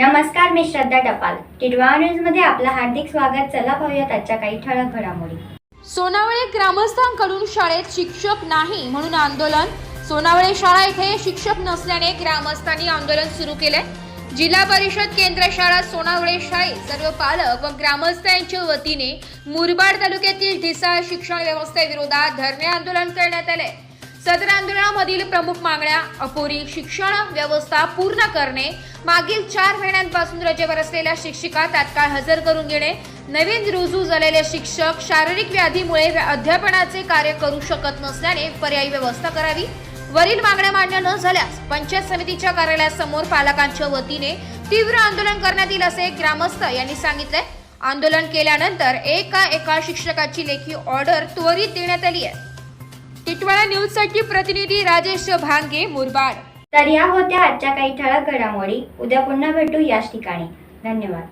नमस्कार मी श्रद्धा टपाल. टिडवा न्यूजमध्ये आपलं हार्दिक स्वागत. चला पाहूयात आजच्या काही ठळक घडामोडी. सोनावळे ग्रामस्थांकडून शाळेत शिक्षक नाही म्हणून आंदोलन. सोनावळे शाळा येथे शिक्षक नसल्याने ग्रामस्थांनी आंदोलन सुरू केले जिल्हा परिषद केंद्र शाळा सोनावळे शाळेत सर्व पालक व ग्रामस्थ यांच्या वतीने मुरबाड तालुक्यातील ढिसाळ शिक्षण व्यवस्थेविरोधात धरणे आंदोलन करण्यात आले सदर आंदोलन आंदोलनामधील प्रमुख मागण्या अपुरी शिक्षण व्यवस्था पूर्ण करणे मागील चार महिन्यांपासून रजेवर असलेल्या शिक्षिका तात्काळ हजर करून घेणे नवीन रुजू झालेले शिक्षक शारीरिक व्याधीमुळे अध्यापनाचे कार्य करू शकत नसल्याने पर्यायी व्यवस्था करावी. वरील मागण्या मान्य न झाल्यास पंचायत समितीच्या कार्यालयासमोर पालकांच्या वतीने तीव्र आंदोलन करण्यात येईल असे ग्रामस्थ यांनी सांगितले. आंदोलन केल्यानंतर एका एका शिक्षकाची लेखी ऑर्डर त्वरित देण्यात आली आहे. टिटवाळा न्यूजसाठी प्रतिनिधी राजेश भांगे मुरबाड. तर या होत्या आजच्या काही ठळक घडामोडी. उद्या पुन्हा भेटू याच ठिकाणी. धन्यवाद.